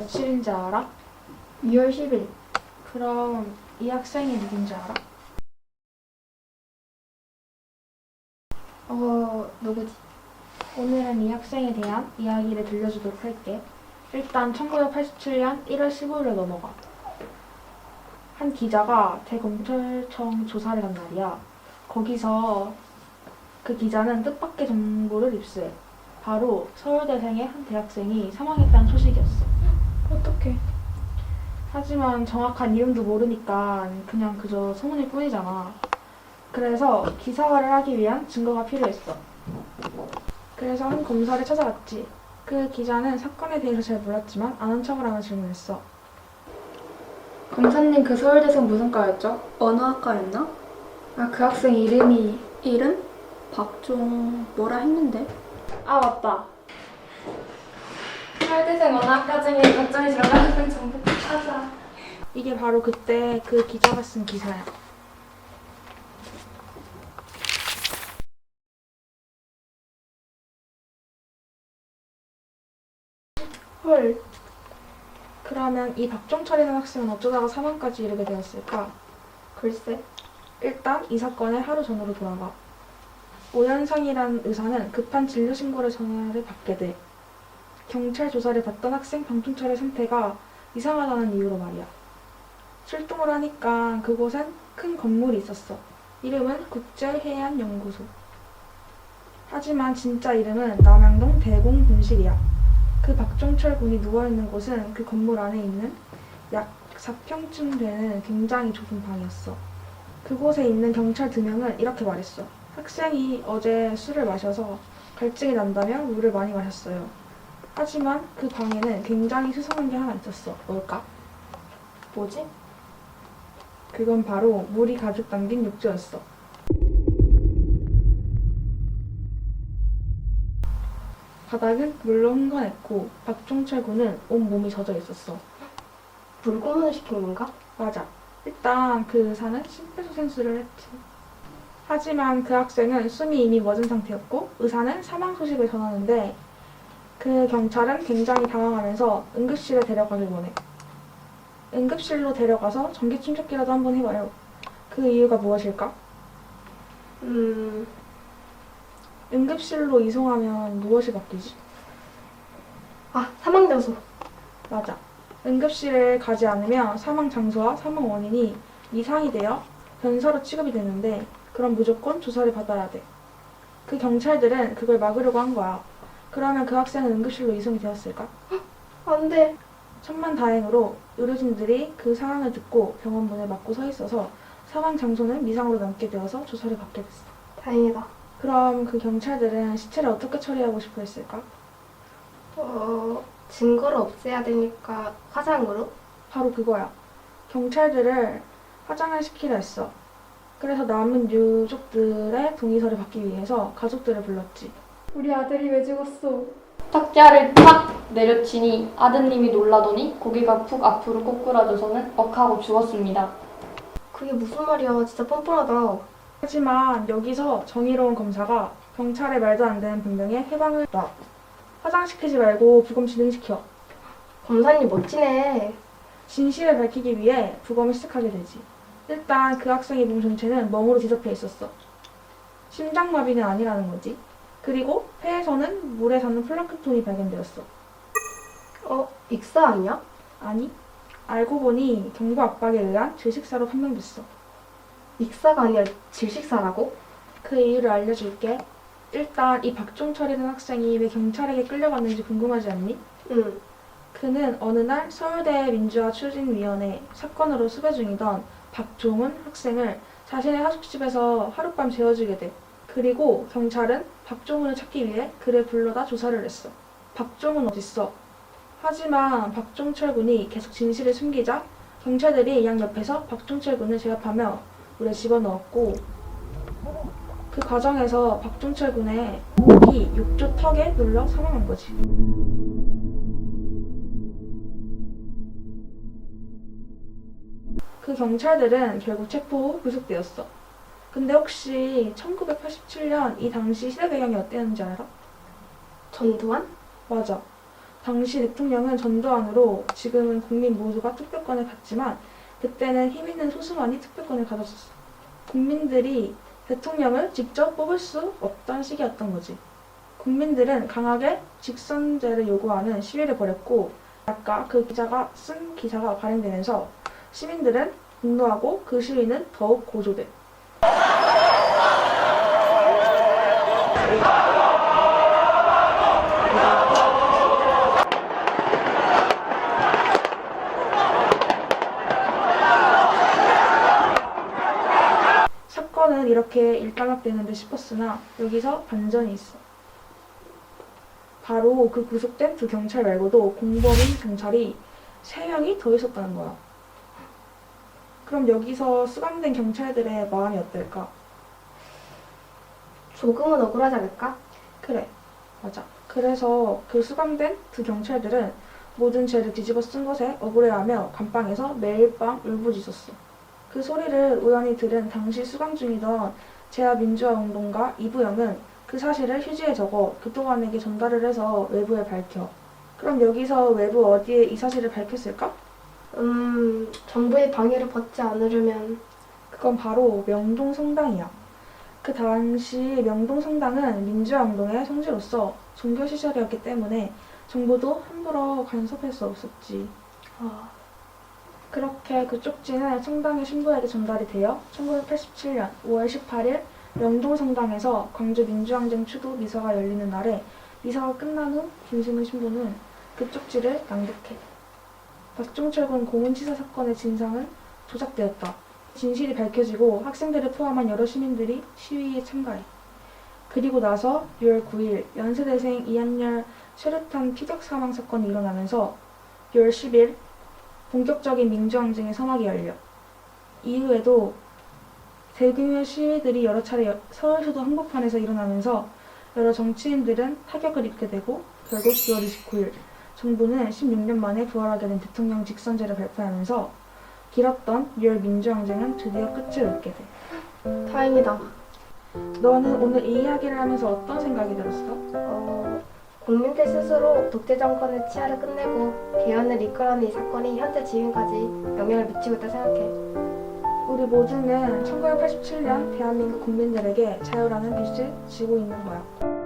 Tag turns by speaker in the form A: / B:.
A: 며칠인지 알아?
B: 2월 10일.
A: 그럼 이 학생이 누군지 알아?
B: 어, 누구지?
A: 오늘은 이 학생에 대한 이야기를 들려주도록 할게. 일단 1987년 1월 15일에 넘어가. 한 기자가 대검찰청 조사를 간 날이야. 거기서 그 기자는 뜻밖의 정보를 입수해. 바로 서울대생의 한 대학생이 사망했다는 소식이
B: 어떡해.
A: 하지만 정확한 이름도 모르니까 그냥 그저 소문일 뿐이잖아. 그래서 기사화를 하기 위한 증거가 필요했어. 그래서 한 검사를 찾아갔지. 그 기자는 사건에 대해서 잘 몰랐지만 아는 척을 하며 질문했어.
B: 검사님 그 서울대생 무슨 과였죠?
C: 어느 학과였나?
B: 아, 그 학생 이름이
C: 이름? 박종 뭐라 했는데?
A: 아 맞다.
B: 서울대생 어느 학과 중에 걱정이 들어가는 정보 찾아.
A: 이게 바로 그때 그 기자가 쓴 기사야. 헐. 그러면 이 박종철이라는 학생은 어쩌다가 사망까지 이르게 되었을까? 글쎄. 일단 이 사건의 하루 전으로 돌아가. 오현상이라는 의사는 급한 진료 신고를 전화를 받게 돼. 경찰 조사를 받던 학생 박종철의 상태가 이상하다는 이유로 말이야. 출동을 하니까 그곳엔 큰 건물이 있었어. 이름은 국제해양연구소. 하지만 진짜 이름은 남양동 대공분실이야. 그 박종철 군이 누워있는 곳은 그 건물 안에 있는 약 4평쯤 되는 굉장히 좁은 방이었어. 그곳에 있는 경찰 두 명은 이렇게 말했어. 학생이 어제 술을 마셔서 갈증이 난다며 물을 많이 마셨어요. 하지만 그 방에는 굉장히 수상한 게 하나 있었어. 뭘까? 뭐지? 그건 바로 물이 가득 담긴 욕조였어. 바닥은 물로 흥건했고 박종철 군은 온 몸이 젖어 있었어.
B: 불고문을 시킨 건가?
A: 맞아. 일단 그 의사는 심폐소생술을 했지. 하지만 그 학생은 숨이 이미 멎은 상태였고 의사는 사망 소식을 전하는데 그 경찰은 굉장히 당황하면서 응급실에 데려가길 원해. 응급실로 데려가서 전기 충격기라도 한번 해봐요. 그 이유가 무엇일까?
B: 음,
A: 응급실로 이송하면 무엇이 바뀌지?
B: 아, 사망 장소.
A: 맞아. 응급실에 가지 않으면 사망 장소와 사망 원인이 이상이 되어 변사로 취급이 되는데 그럼 무조건 조사를 받아야 돼. 그 경찰들은 그걸 막으려고 한 거야. 그러면 그 학생은 응급실로 이송이 되었을까?
B: 안 돼.
A: 천만 다행으로 의료진들이 그 상황을 듣고 병원 문을 막고 서 있어서 사망 장소는 미상으로 남게 되어서 조사를 받게 됐어.
B: 다행이다.
A: 그럼 그 경찰들은 시체를 어떻게 처리하고 싶어 했을까?
B: 어, 증거를 없애야 되니까 화상으로?
A: 바로 그거야. 경찰들을 화장을 시키려 했어. 그래서 남은 유족들의 동의서를 받기 위해서 가족들을 불렀지.
B: 우리 아들이 왜 죽었어?
D: 탁자를 탁 내려치니 아드님이 놀라더니 고개가 푹 앞으로 꼬꾸라져서는 억하고 죽었습니다.
B: 그게 무슨 말이야. 진짜 뻔뻔하다.
A: 하지만 여기서 정의로운 검사가 경찰의 말도 안 되는 변명에 해방을 놔. 화장시키지 말고 부검 진행시켜.
B: 검사님 멋지네.
A: 진실을 밝히기 위해 부검을 시작하게 되지. 일단 그 학생의 몸 전체는 멍으로 뒤덮여 있었어. 심장마비는 아니라는 거지. 그리고 폐에서는 물에 사는 플랑크톤이 발견되었어.
B: 어, 익사 아니야?
A: 아니, 알고 보니 경부 압박에 의한 질식사로 판명됐어.
B: 익사가 아니라 질식사라고?
A: 그 이유를 알려줄게. 일단 이 박종철이라는 학생이 왜 경찰에게 끌려갔는지 궁금하지 않니?
B: 응.
A: 그는 어느 날 서울대 민주화 추진위원회 사건으로 수배 중이던 박종훈 학생을 자신의 하숙집에서 하룻밤 재워주게 돼. 그리고 경찰은 박종훈을 찾기 위해 그를 불러다 조사를 했어. 박종훈 어딨어? 하지만 박종철 군이 계속 진실을 숨기자 경찰들이 양 옆에서 박종철 군을 제압하며 물에 집어넣었고 그 과정에서 박종철 군의 목이 욕조 턱에 눌러 사망한 거지. 그 경찰들은 결국 체포 후 구속되었어. 근데 혹시 1987년 이 당시 시대 배경이 어땠는지 알아?
B: 전두환?
A: 맞아. 당시 대통령은 전두환으로 지금은 국민 모두가 투표권을 갖지만 그때는 힘 있는 소수만이 투표권을 가졌었어. 국민들이 대통령을 직접 뽑을 수 없던 시기였던 거지. 국민들은 강하게 직선제를 요구하는 시위를 벌였고 아까 그 기자가 쓴 기사가 발행되면서 시민들은 분노하고 그 시위는 더욱 고조돼. 사건은 이렇게 일단락되는데 싶었으나 여기서 반전이 있어. 바로 그 구속된 두 경찰 말고도 공범인 경찰이 세 명이 더 있었다는 거야. 그럼 여기서 수감된 경찰들의 마음이 어떨까?
B: 조금은 억울하지 않을까?
A: 그래, 맞아. 그래서 그 수감된 두 경찰들은 모든 죄를 뒤집어 쓴 것에 억울해하며 감방에서 매일 밤 울부짖었어. 그 소리를 우연히 들은 당시 수감 중이던 제야민주화운동가 이부영은 그 사실을 휴지에 적어 교도관에게 전달을 해서 외부에 밝혀. 그럼 여기서 외부 어디에 이 사실을 밝혔을까?
B: 음, 정부의 방해를 받지 않으려면
A: 그건 바로 명동 성당이야. 그 당시 명동 성당은 민주화 운동의 성지로서 종교 시설이었기 때문에 정부도 함부로 간섭할 수 없었지.
B: 아,
A: 그렇게 그 쪽지는 성당의 신부에게 전달이 되어 1987년 5월 18일 명동 성당에서 광주 민주항쟁 추도 미사가 열리는 날에 미사가 끝난 후 김승은 신부는 그 쪽지를 낭독해. 박종철군 공은치사 사건의 진상은 조작되었다. 진실이 밝혀지고 학생들을 포함한 여러 시민들이 시위에 참가해. 그리고 나서 6월 9일 연세대생 이한열 최루탄 피격 사망 사건이 일어나면서 6월 10일 본격적인 민주항쟁의 서막이 열려. 이후에도 대규모 시위들이 여러 차례 여- 서울 수도 한복판에서 일어나면서 여러 정치인들은 타격을 입게 되고 결국 9월 29일 정부는 16년 만에 부활하게 된 대통령 직선제를 발표하면서 길었던 6월 민주항쟁은 드디어 끝을 맺게 돼.
B: 다행이다.
A: 너는 오늘 이 이야기를 하면서 어떤 생각이 들었어?
B: 어, 국민들 스스로 독재 정권의 치하를 끝내고 개헌을 이끌어낸 이 사건이 현재 지금까지 영향을 미치고 있다 생각해.
A: 우리 모두는 1987년 대한민국 국민들에게 자유라는 빛을 지고 있는 거야.